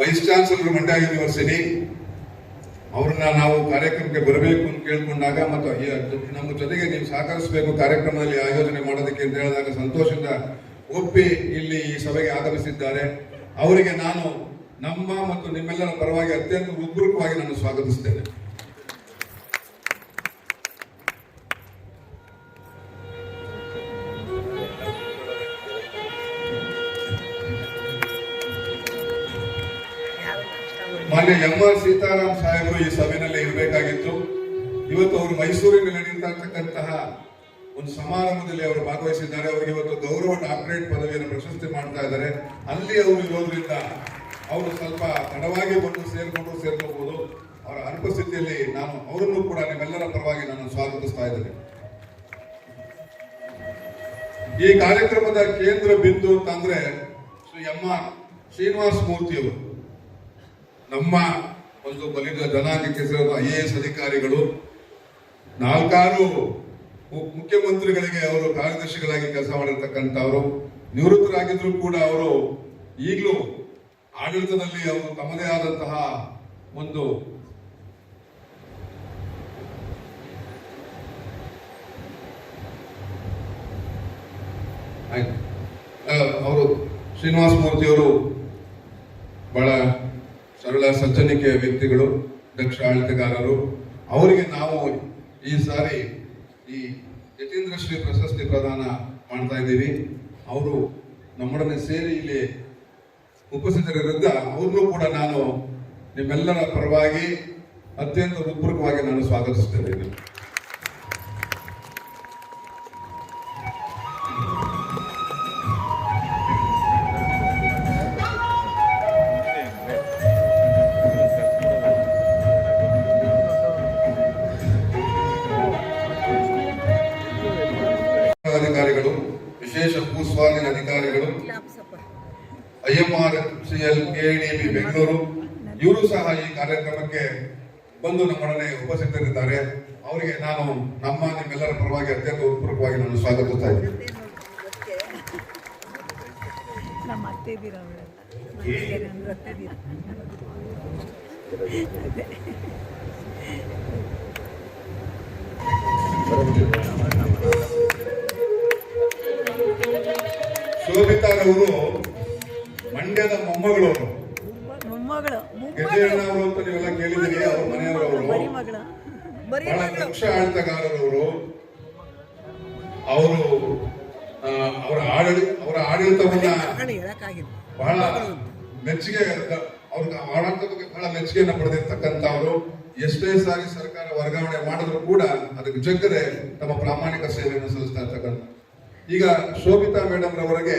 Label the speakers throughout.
Speaker 1: Vice chancellor Mandya university, ಅವ್ರನ್ನ ನಾವು ಕಾರ್ಯಕ್ರಮಕ್ಕೆ ಬರಬೇಕು ಅಂತ ಕೇಳ್ಕೊಂಡಾಗ ಮತ್ತು ನಮ್ಮ ಜೊತೆಗೆ ನೀವು ಸಹಕರಿಸಬೇಕು ಕಾರ್ಯಕ್ರಮದಲ್ಲಿ ಆಯೋಜನೆ ಮಾಡೋದಕ್ಕೆ ಅಂತ ಹೇಳಿದಾಗ ಸಂತೋಷದಿಂದ ಒಪ್ಪಿ ಇಲ್ಲಿ ಈ ಸಭೆಗೆ ಆಗಮಿಸಿದ್ದಾರೆ. ಅವರಿಗೆ ನಾನು ನಮ್ಮ ಮತ್ತು ನಿಮ್ಮೆಲ್ಲರ ಪರವಾಗಿ ಅತ್ಯಂತ ಉಗ್ರಕವಾಗಿ ನಾನು ಸ್ವಾಗತಿಸ್ತೇನೆ. ಮಾನ್ಯ ಎಂ ಆರ್ ಸೀತಾರಾಮ್ ಸಾಹೇಬರು ಈ ಸಭೆಯಲ್ಲಿ ಇರಬೇಕಾಗಿತ್ತು. ಇವತ್ತು ಅವರು ಮೈಸೂರಿನಲ್ಲಿ ನಡೆಯುತ್ತಿರ್ತಕ್ಕಂತಹ ಒಂದು ಸಮಾರಂಭದಲ್ಲಿ ಅವರು ಭಾಗವಹಿಸಿದ್ದಾರೆ. ಅವರಿಗೆ ಇವತ್ತು ಗೌರವ ಡಾಕ್ಟರೇಟ್ ಪದವಿಯನ್ನು ಪ್ರಶಸ್ತಿ ಮಾಡ್ತಾ ಇದ್ದಾರೆ. ಅಲ್ಲಿ ಅವರು ಇರೋದ್ರಿಂದ ಅವರು ಸ್ವಲ್ಪ ತಡವಾಗಿ ಬಂದು ಸೇರ್ಕೊಂಡು ಸೇರ್ಕೋಬಹುದು ಅವರ ಅನುಪಸ್ಥಿತಿಯಲ್ಲಿ ನಾನು ಅವರನ್ನು ಕೂಡ ನಿಮ್ಮೆಲ್ಲರ ಪರವಾಗಿ ನಾನು ಸ್ವಾಗತಿಸ್ತಾ ಇದ್ದೇನೆ. ಈ ಕಾರ್ಯಕ್ರಮದ ಕೇಂದ್ರ ಬಿಂದು ಅಂತಂದ್ರೆ ಶ್ರೀ ಎಂ ಆರ್ ಶ್ರೀನಿವಾಸ ಮೂರ್ತಿಯವರು. ನಮ್ಮ ಒಂದು ಬಲಿದ ಜನಾಂಗಕ್ಕೆ ಸೇರಿದ ಐ ಎ ಎಸ್ ಅಧಿಕಾರಿಗಳು, ನಾಲ್ಕಾರು ಮುಖ್ಯಮಂತ್ರಿಗಳಿಗೆ ಅವರು ಕಾರ್ಯದರ್ಶಿಗಳಾಗಿ ಕೆಲಸ ಮಾಡಿರ್ತಕ್ಕಂಥವರು, ನಿವೃತ್ತರಾಗಿದ್ರು ಕೂಡ ಅವರು ಈಗಲೂ ಆಡಳಿತದಲ್ಲಿ ಅವರು ತಮ್ಮದೇ ಆದಂತಹ ಒಂದು ಅವರು ಶ್ರೀನಿವಾಸ ಮೂರ್ತಿಯವರು ಬಹಳ ಸರಳ ಸಜ್ಜನಿಕೆಯ ವ್ಯಕ್ತಿಗಳು, ದಕ್ಷ ಆಡಳಿತಗಾರರು ಅವರಿಗೆ ನಾವು ಈ ಸಾರಿ ಈ ಯತೀಂದ್ರ ಶ್ರೀ ಪ್ರಶಸ್ತಿ ಪ್ರದಾನ ಮಾಡ್ತಾ ಇದ್ದೀವಿ. ಅವರು ನಮ್ಮೊಡನೆ ಸೇರಿ ಇಲ್ಲಿ ಉಪಸ್ಥಿತರಿದ್ದ ಅವ್ರನ್ನೂ ಕೂಡ ನಾನು ನಿಮ್ಮೆಲ್ಲರ ಪರವಾಗಿ ಅತ್ಯಂತ ಹೃತ್ಪೂರ್ವಕವಾಗಿ ನಾನು ಸ್ವಾಗತಿಸ್ತೇನೆ. ಐಎಂಆರ್ ಡಿ ಕೆಡಿಬಿ ಬೆಂಗಳೂರು ಇವರು ಸಹ ಈ ಕಾರ್ಯಕ್ರಮಕ್ಕೆ ಬಂದು ನಮ್ಮೊಡನೆ ಉಪಸ್ಥಿತರಿದ್ದಾರೆ. ಅವರಿಗೆ ನಾನು ನಮ್ಮ ನಿಮ್ಮೆಲ್ಲರ ಪರವಾಗಿ ಅತ್ಯಂತ ಉತ್ಪೂರ್ವಕವಾಗಿ ನಾನು ಸ್ವಾಗತಿಸ್ತಾ ಇದ್ದೀನಿ. ಶೋಭಿತಾರವರು ಮಂಡ್ಯದ ಮೊಮ್ಮಗಳು ಅವರು.
Speaker 2: ಮೊಮ್ಮಗಳು
Speaker 1: ಗೆಜ್ಜೆಯಣ್ಣವರು ಅಂತ ನೀವೆಲ್ಲ ಕೇಳಿದಿರಿ ಅವ್ರ ಮನೆಯವರವರು ಬಹಳ ದಕ್ಷ ಆಡಳಿತಗಾರರವರು. ಅವರು ಅವರ ಆಡಳಿ ಅವರ ಆಡಳಿತವನ್ನ ಬಹಳ ಮೆಚ್ಚುಗೆ ಅವ್ರಿಗೆ ಬಗ್ಗೆ ಬಹಳ ಮೆಚ್ಚುಗೆಯನ್ನು ಪಡೆದಿರ್ತಕ್ಕಂಥವ್ರು ಎಷ್ಟೇ ಸಾರಿ ಸರ್ಕಾರ ವರ್ಗಾವಣೆ ಮಾಡಿದ್ರು ಕೂಡ ಅದಕ್ಕೆ ಜಗ್ಗದೆ ತಮ್ಮ ಪ್ರಾಮಾಣಿಕ ಸೇವೆಯನ್ನು ಸಲ್ಲಿಸ್ತಾ ಇರ್ತಕ್ಕಂಥ. ಈಗ ಶೋಭಿತಾ ಮೇಡಮ್ ರವರಿಗೆ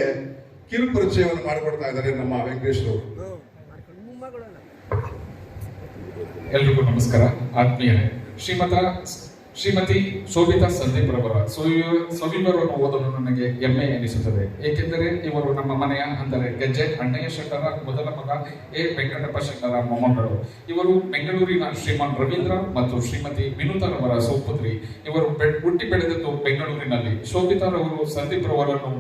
Speaker 1: ಕಿರು ಪರಿಚಯವನ್ನು ಮಾಡಿಕೊಡ್ತಾ ಇದ್ದಾರೆ ನಮ್ಮ ವೆಂಕಟೇಶ್ ಅವರು
Speaker 3: ಎಲ್ರಿಗೂ ನಮಸ್ಕಾರ. ಆತ್ಮೀಯ ಶ್ರೀಮತ ಶ್ರೀಮತಿ ಶೋಭಿತಾ ಸಂದೀಪ್ ರವರ ಸವಿವರನ್ನು ಓದಲು ನನಗೆ ಹೆಮ್ಮೆ ಎನಿಸುತ್ತದೆ. ಏಕೆಂದರೆ ಇವರು ನಮ್ಮ ಮನೆಯ ಅಂದರೆ ಗೆಜ್ಜೆ ಅಣ್ಣಯ್ಯ ಶೆಟ್ಟರ ಮೊದಲ ಮಗ ಎ. ವೆಂಕಟಪ್ಪ ಶೆಟ್ಟರ ಮೊಮ್ಮಗಳು ಇವರು ಬೆಂಗಳೂರಿನ ಶ್ರೀಮಾನ್ ರವೀಂದ್ರ ಮತ್ತು ಶ್ರೀಮತಿ ವಿನೂತರವರ ಸೌಪುತ್ರಿ. ಇವರು ಹುಟ್ಟಿ ಬೆಳೆದದ್ದು ಬೆಂಗಳೂರಿನಲ್ಲಿ. ಶೋಭಿತಾರವರು ಸಂದೀಪ್ ರವರನ್ನು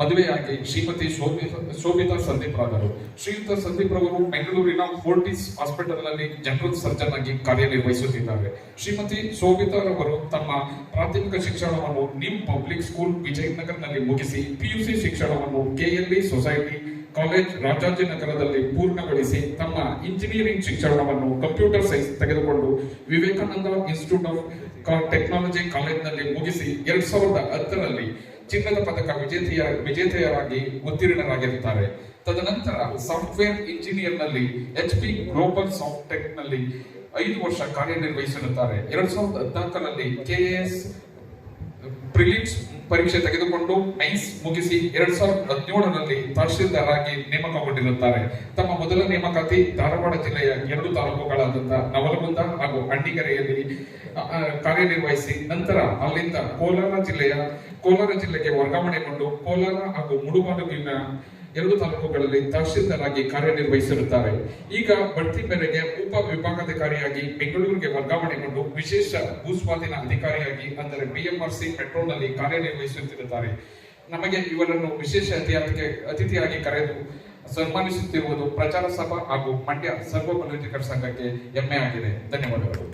Speaker 3: ಮದುವೆಯಾಗಿ ಶ್ರೀಮತಿ ಶೋಭಿತಾ ಶೋಭಿತಾ ಸಂದೀಪ್ ರಾದರು ಶ್ರೀಯುತ ಸಂದೀಪ್ ರವರು ಬೆಂಗಳೂರಿನ ಫೋರ್ಟಿಸ್ ಹಾಸ್ಪಿಟಲ್ನಲ್ಲಿ ಜನರಲ್ ಸರ್ಜನ್ ಆಗಿ ಕಾರ್ಯನಿರ್ವಹಿಸುತ್ತಿದ್ದಾರೆ. ಶ್ರೀಮತಿ ಶೋಭಿತಾ ರವರು ತಮ್ಮ ಪ್ರಾಥಮಿಕ ಶಿಕ್ಷಣವನ್ನು ನಿಮ್ ಪಬ್ಲಿಕ್ ಸ್ಕೂಲ್ ವಿಜಯನಗರದಲ್ಲಿ ಮುಗಿಸಿ ಪಿಯುಸಿ ಶಿಕ್ಷಣವನ್ನು ಕೆಎಲ್ಇ ಸೊಸೈಟಿ ಕಾಲೇಜ್ ರಾಜಾಜಿನಗರದಲ್ಲಿ ಪೂರ್ಣಗೊಳಿಸಿ ತಮ್ಮ ಇಂಜಿನಿಯರಿಂಗ್ ಶಿಕ್ಷಣವನ್ನು ಕಂಪ್ಯೂಟರ್ ಸೈನ್ಸ್ ತೆಗೆದುಕೊಂಡು ವಿವೇಕಾನಂದ ಇನ್ಸ್ಟಿಟ್ಯೂಟ್ ಆಫ್ ಟೆಕ್ನಾಲಜಿ ಕಾಲೇಜಿನಲ್ಲಿ ಮುಗಿಸಿ ಎರಡ್ ಸಾವಿರದ ಹತ್ತರಲ್ಲಿ ಚಿನ್ನದ ಪದಕ ವಿಜೇತೆಯ ವಿಜೇತೆಯರಾಗಿ ಉತ್ತೀರ್ಣರಾಗಿರುತ್ತಾರೆ. ತದನಂತರ ಸಾಫ್ಟ್ವೇರ್ ಇಂಜಿನಿಯರ್ನಲ್ಲಿ ಎಚ್ ಪಿ ಗ್ಲೋಬಲ್ ಸಾಫ್ಟೆಕ್ನಲ್ಲಿ ಐದು ವರ್ಷ ಕಾರ್ಯನಿರ್ವಹಿಸಿರುತ್ತಾರೆ ಎರಡ್ ಸಾವಿರದ ಹದಿನಾಲ್ಕರಲ್ಲಿ ಕೆಎಎಸ್ ಪ್ರಿಲಿಮ್ಸ್ ಪರೀಕ್ಷೆ ತೆಗೆದುಕೊಂಡು ಐನ್ಸ್ ಮುಗಿಸಿ ಎರಡ್ ಸಾವಿರದ ಹದಿನೇಳರಲ್ಲಿ ತಹಶೀಲ್ದಾರ್ ಆಗಿ ನೇಮಕಗೊಂಡಿರುತ್ತಾರೆ. ತಮ್ಮ ಮೊದಲ ನೇಮಕಾತಿ ಧಾರವಾಡ ಜಿಲ್ಲೆಯ ಎರಡು ತಾಲೂಕುಗಳಾದಂತಹ ನವಲಗುಂದ ಹಾಗೂ ಆ, ಕಾರ್ಯನಿರ್ವಹಿಸಿ ನಂತರ ಅಲ್ಲಿಂದ ಕೋಲಾರ ಜಿಲ್ಲೆಯ ಕೋಲಾರ ಜಿಲ್ಲೆಗೆ ವರ್ಗಾವಣೆಗೊಂಡು ಕೋಲಾರ ಹಾಗೂ ಮುಡುಬಾಗಿಲಿನ ಎರಡು ತಾಲೂಕುಗಳಲ್ಲಿ ತಹಶೀಲ್ದಾರ್ ಆಗಿ ಕಾರ್ಯನಿರ್ವಹಿಸಿರುತ್ತಾರೆ. ಈಗ ಬಡ್ತಿ ಮೇರೆಗೆ ಉಪ ವಿಭಾಗಾಧಿಕಾರಿಯಾಗಿ ಬೆಂಗಳೂರಿಗೆ ವರ್ಗಾವಣೆಗೊಂಡು ವಿಶೇಷ ಭೂಸ್ವಾಧೀನ ಅಧಿಕಾರಿಯಾಗಿ, ಅಂದರೆ ಬಿಎಂಆರ್ಸಿ ಪೆಟ್ರೋಲ್ನಲ್ಲಿ ಕಾರ್ಯನಿರ್ವಹಿಸುತ್ತಿರುತ್ತಾರೆ. ನಮಗೆ ಇವರನ್ನು ವಿಶೇಷ ಅತಿಥಿಯಾಗಿ ಅತಿಥಿಯಾಗಿ ಕರೆದು ಸನ್ಮಾನಿಸುತ್ತಿರುವುದು ಪ್ರಚಾರ ಸಭಾ ಹಾಗೂ ಮಂಡ್ಯ ಸರ್ವ ಸಂಘಕ್ಕೆ ಹೆಮ್ಮೆ ಆಗಿದೆ ಧನ್ಯವಾದಗಳು.